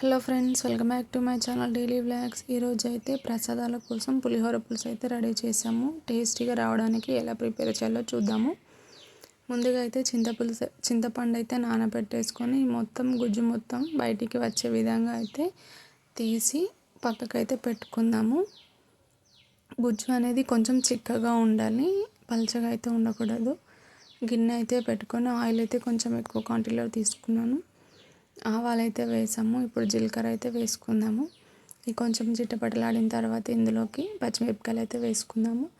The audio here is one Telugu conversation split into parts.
Hello friends welcome back to my channel daily vlogs. ఈరోజు అయితే ప్రసాదాల కోసం పులిహోర పులుసు అయితే రెడీ చేసాము. టేస్టీగా రావడానికి ఎలా ప్రిపేర్ చేయాలో చూద్దాము. ముందుగా అయితే చింతపులుసు చింతపండు అయితే నానబెట్టేసుకొని మొత్తం గుజ్జు మొత్తం బయటికి వచ్చే విధంగా అయితే తీసి పక్కకైతే పెట్టుకుందాము. గుజ్జు అనేది కొంచెం చిక్కగా ఉండాలి పలచగా అయితే ఉండకూడదు. గిన్నె అయితే పెట్టుకొని ఆయిల్ అయితే కొంచెం ఎక్కువ క్వాంటిటీలో తీసుకున్నాను. ఆవాలు అయితే వేసాము ఇప్పుడు జీలకర్ర అయితే వేసుకుందాము. ఇది కొంచెం చిట్టపటలాడిన తర్వాత ఇందులోకి పచ్చిమిరపకాయలు అయితే వేసుకుందాము.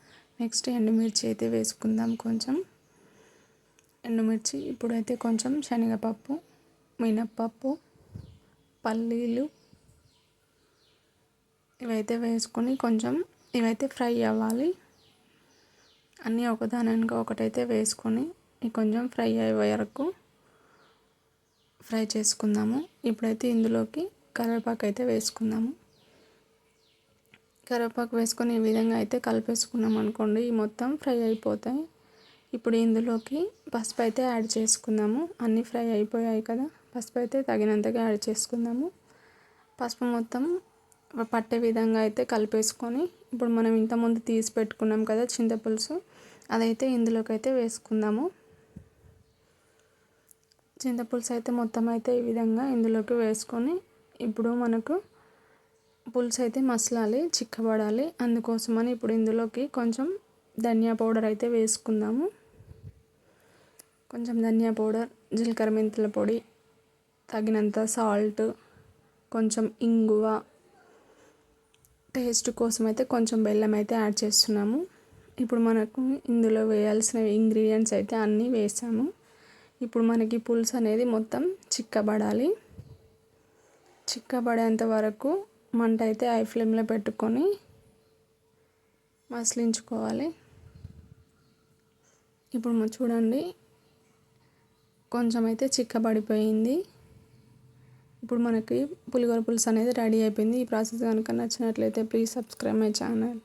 నెక్స్ట్ ఎండుమిర్చి అయితే వేసుకుందాం కొంచెం. ఎండుమిర్చి ఇప్పుడైతే కొంచెం శనగపప్పు మినప్పప్పు పల్లీలు ఇవైతే వేసుకొని కొంచెం ఇవైతే ఫ్రై అవ్వాలి. అన్నీ ఒకదానిక ఒకటైతే వేసుకొని కొంచెం ఫ్రై అయ్యే వరకు ఫ్రై చేసుకుందాము. ఇప్పుడైతే ఇందులోకి కరివేపాకు అయితే వేసుకుందాము. కరివేపాకు వేసుకొని ఈ విధంగా అయితే కలిపేసుకున్నాం అనుకోండి ఈ మొత్తం ఫ్రై అయిపోతాయి. ఇప్పుడు ఇందులోకి పసుపు అయితే యాడ్ చేసుకుందాము. అన్నీ ఫ్రై అయిపోయాయి కదా పసుపు అయితే తగినంతగా యాడ్ చేసుకుందాము. పసుపు మొత్తం పట్టే విధంగా అయితే కలిపేసుకొని ఇప్పుడు మనం ఇంతకుముందు తీసి పెట్టుకున్నాం కదా చింతపులుసు అదైతే ఇందులోకి అయితే వేసుకుందాము. చింతపులుసు అయితే మొత్తం అయితే ఈ విధంగా ఇందులోకి వేసుకొని ఇప్పుడు మనకు పులుసు అయితే మసలాలి చిక్కబడాలి. అందుకోసమని ఇప్పుడు ఇందులోకి కొంచెం ధనియా పౌడర్ అయితే వేసుకుందాము. కొంచెం ధనియా పౌడర్ జీలకర్ర మెంతుల పొడి తగినంత సాల్ట్ కొంచెం ఇంగువ టేస్ట్ కోసం అయితే కొంచెం బెల్లం అయితే యాడ్ చేస్తున్నాము. ఇప్పుడు మనకు ఇందులో వేయాల్సిన ఇంగ్రీడియంట్స్ అయితే అన్నీ వేసాము. ఇప్పుడు మనకి పులుసు అనేది మొత్తం చిక్కబడాలి. చిక్కబడేంత వరకు మంట అయితే హై ఫ్లేమ్లో పెట్టుకొని మసలించుకోవాలి. ఇప్పుడు చూడండి. కొంచెం అయితే చిక్కబడిపోయింది. ఇప్పుడు మనకి పులిగోర పులుసు అనేది రెడీ అయిపోయింది. ఈ ప్రాసెస్ కనుక నచ్చినట్లయితే ప్లీజ్ సబ్స్క్రైబ్ మై ఛానల్